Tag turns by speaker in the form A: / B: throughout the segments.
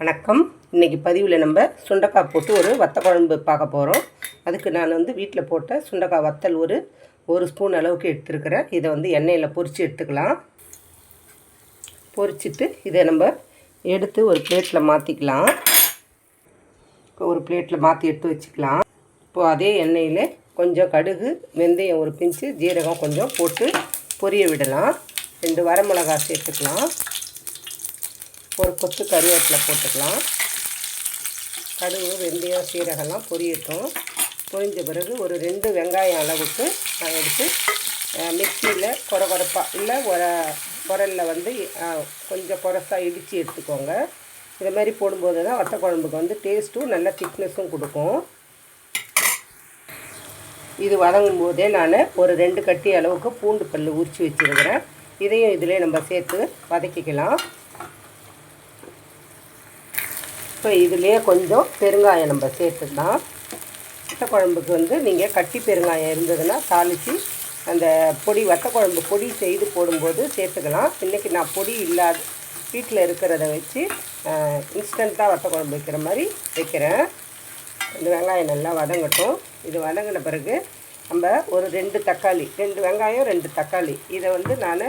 A: வணக்கம். இன்றைக்கி பதிவில் நம்ம சுண்டக்காய் போட்டு ஒரு வத்த குழம்பு பார்க்க போகிறோம் அதுக்கு நான் வந்து வீட்டில் போட்ட சுண்டக்காய் வத்தல் ஒரு ஒரு ஸ்பூன் அளவுக்கு எடுத்துருக்கிறேன். இதை வந்து எண்ணெயில் பொரித்து எடுத்துக்கலாம். பொரிச்சிட்டு இதை நம்ம எடுத்து ஒரு பிளேட்டில் மாற்றிக்கலாம் ஒரு பிளேட்டில் மாற்றி எடுத்து வச்சுக்கலாம். இப்போது அதே எண்ணெயில் கொஞ்சம் கடுகு வெந்தயம் ஒரு பிஞ்சு ஜீரகம் கொஞ்சம் போட்டு பொரிய விடலாம். ரெண்டு வரமிளகாய் சேர்த்துக்கலாம். ஒரு கொத்து கருவேப்பிலை போட்டுக்கலாம். கடுகு வெந்தயம் சீரகம்லாம் பொரியட்டும். பொரிஞ்ச பிறகு ஒரு ரெண்டு வெங்காயம் அளவுக்கு நான் எடுத்து மிக்சியில் குறை குறைப்பாக இல்லை உர குரலில் வந்து கொஞ்சம் குறைசா இடித்து எடுத்துக்கோங்க. இதை மாதிரி போடும்போது தான் வத்த குழம்புக்கு வந்து டேஸ்ட்டும் நல்ல திக்னஸும் கொடுக்கும். இது வதங்கும் போதே நான் ஒரு ரெண்டு கட்டி அளவுக்கு பூண்டு பல் உரித்து வச்சுருக்கிறேன். இதையும் இதிலே நம்ம சேர்த்து வதக்கிக்கலாம். இப்போ இதுலேயே கொஞ்சம் பெருங்காயம் நம்ம சேர்த்துக்கலாம். வத்த குழம்புக்கு வந்து நீங்கள் கட்டி பெருங்காயம் இருந்ததுன்னா தாளித்து அந்த பொடி வத்த குழம்பு பொடி செய்து போடும்போது சேர்த்துக்கலாம். இன்றைக்கி நான் பொடி இல்லாத வீட்டில் இருக்கிறத வச்சு இன்ஸ்டண்ட்டாக வத்த குழம்பு வைக்கிற மாதிரி வைக்கிறேன். இந்த வெங்காயம் நல்லா வதங்கட்டும். இது வதங்கின பிறகு நம்ம ஒரு ரெண்டு தக்காளி ரெண்டு வெங்காயம் ரெண்டு தக்காளி. இதை வந்து நான்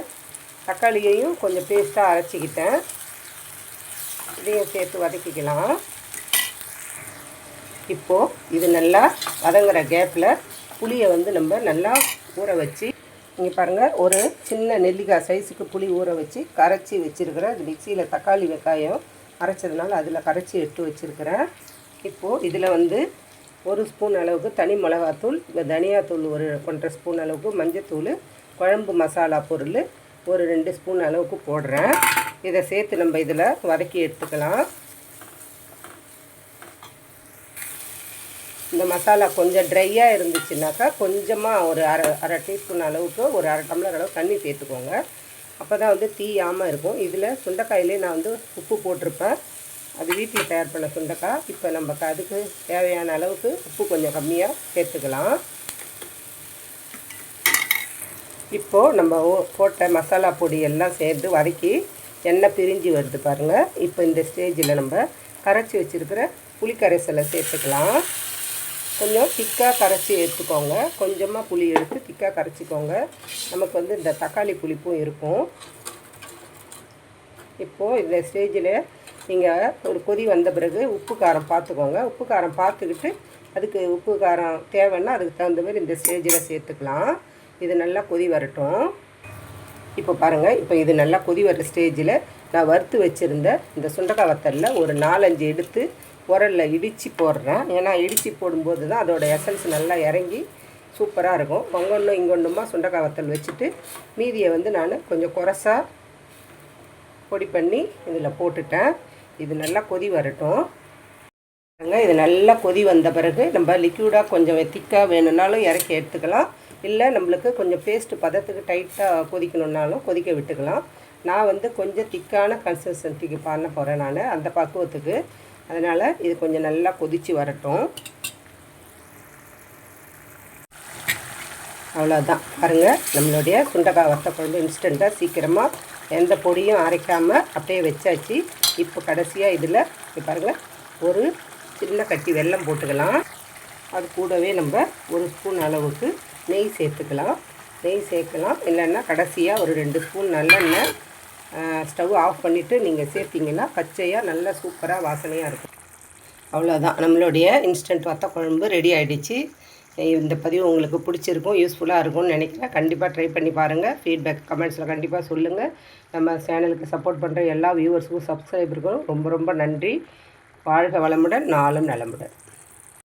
A: தக்காளியையும் கொஞ்சம் பேஸ்ட்டாக அரைச்சிக்கிட்டேன். இதையும் சேர்த்து வதக்கிக்கலாம். இப்போது இது நல்லா வதங்குற கேப்பில் புளியை வந்து நம்ம நல்லா ஊற வச்சு இங்கே பாருங்கள் ஒரு சின்ன நெல்லிக்காய் சைஸுக்கு புளி ஊற வச்சு கரைச்சி வச்சுருக்கிறேன் அது மிக்சியில் தக்காளி வெங்காயம் அரைச்சதுனால அதில் கரைச்சி எடுத்து வச்சுருக்கிறேன். இப்போது இதில் வந்து ஒரு ஸ்பூன் அளவுக்கு தனி மிளகாத்தூள் இந்த தனியாத்தூள் ஒரு ஒன்றரை ஸ்பூன் அளவுக்கு மஞ்சத்தூள் குழம்பு மசாலா பொருள் ஒரு ரெண்டு ஸ்பூன் அளவுக்கு போடுறேன். இதை சேர்த்து நம்ம இதில் வதக்கி எடுத்துக்கலாம். இந்த மசாலா கொஞ்சம் ட்ரையாக இருந்துச்சுனாக்கா கொஞ்சமாக ஒரு அரை அரை டீஸ்பூன் அளவுக்கு ஒரு அரை டம்ளர் அளவு தண்ணி சேர்த்துக்கோங்க. அப்போ தான் வந்து தீயாமல் இருக்கும். இதில் சுண்டைக்காயிலே நான் வந்து உப்பு போட்டிருப்பேன். அது வீட்டில் தயார் பண்ண சுண்டைக்காய் இப்போ நம்ம அதுக்கு தேவையான அளவுக்கு உப்பு கொஞ்சம் கம்மியாக சேர்த்துக்கலாம். இப்போது நம்ம ஓ- போட்ட மசாலா பொடி எல்லாம் சேர்த்து வதக்கி எண்ணெய் பிரிஞ்சு வருது பாருங்கள் இப்போ இந்த ஸ்டேஜில் நம்ம கரைச்சி வச்சுருக்கிற புளிக்கரைசலை சேர்த்துக்கலாம். கொஞ்சம் திக்காக கரைச்சி எடுத்துக்கோங்க. கொஞ்சமாக புளி எடுத்து திக்காக கரைச்சிக்கோங்க. நமக்கு வந்து இந்த தக்காளி புளிப்பும் இருக்கும். இப்போது இந்த ஸ்டேஜில் நீங்கள் ஒரு கொதி வந்த பிறகு உப்பு காரம் பார்த்துக்கோங்க. உப்பு காரம் பார்த்துக்கிட்டு அதுக்கு உப்பு காரம் தேவைன்னா அதுக்கு தகுந்த மாதிரி இந்த ஸ்டேஜில் சேர்த்துக்கலாம். இது நல்லா கொதி வரட்டும். இப்போ பாருங்கள் இப்போ இது நல்லா கொதி வர ஸ்டேஜில் நான் வறுத்து வச்சுருந்த இந்த சுண்டக்காய் வத்தலில் ஒரு நாலஞ்சு எடுத்து உரலில் இடித்து போடுறேன். ஏன்னா இடித்து போடும்போது தான் அதோடய எசன்ஸ் நல்லா இறங்கி சூப்பராக இருக்கும். ஒங்கொன்றும் இங்கொன்றுமா சுண்டக்காய் வத்தல் வச்சுட்டு மீதியை வந்து நான் கொஞ்சம் குறைசா பொடி பண்ணி இதில் போட்டுட்டேன். இது நல்லா கொதி வரட்டும். பாருங்க, இது நல்லா கொதி வந்த பிறகு நம்ம லிக்யூடாக கொஞ்சம் திக்காக வேணும்னாலும் இறக்கி எடுத்துக்கலாம். இல்லை நம்மளுக்கு கொஞ்சம் பேஸ்ட்டு பதத்துக்கு டைட்டாக கொதிக்கணுன்னாலும் கொதிக்க விட்டுக்கலாம். நான் வந்து கொஞ்சம் திக்கான கன்சிஸ்டன்சிக்கு பண்ண போகிறேன் நான் அந்த பக்குவத்துக்கு. அதனால் இது கொஞ்சம் நல்லா கொதித்து வரட்டும். அவ்வளோதான் பாருங்கள் நம்மளுடைய சுண்டக்காய் வத்த குழம்பு இன்ஸ்டண்ட்டாக சீக்கிரமாக எந்த பொடியும் அரைக்காமல் அப்படியே வச்சாச்சு. இப்போ கடைசியாக இதில் பாருங்கள் ஒரு சின்ன கட்டி வெல்லம் போட்டுக்கலாம். அது கூடவே நம்ம ஒரு ஸ்பூன் அளவுக்கு நெய் சேர்த்துக்கலாம். நெய் சேர்க்கலாம். இல்லைன்னா கடைசியாக ஒரு ரெண்டு ஸ்பூன் நல்லெண்ணெய் ஸ்டவ் ஆஃப் பண்ணிவிட்டு நீங்கள் சேர்த்திங்கன்னா பச்சையாக நல்லா சூப்பராக வாசனையாக இருக்கும். அவ்வளோதான் நம்மளுடைய இன்ஸ்டன்ட் வத்த குழம்பு ரெடி ஆகிடுச்சு இந்த பதிவு உங்களுக்கு பிடிச்சிருக்கும் யூஸ்ஃபுல்லாக இருக்கும்னு நினைக்கிறேன். கண்டிப்பாக ட்ரை பண்ணி பாருங்கள் ஃபீட்பேக் கமெண்ட்ஸில் கண்டிப்பாக சொல்லுங்கள் நம்ம சேனலுக்கு சப்போர்ட் பண்ணுற எல்லா வியூவர்ஸுக்கும் சப்ஸ்கிரைபருக்கும் ரொம்ப ரொம்ப நன்றி. வாழ்க வளமுடன் நாளும் நலமுடன்.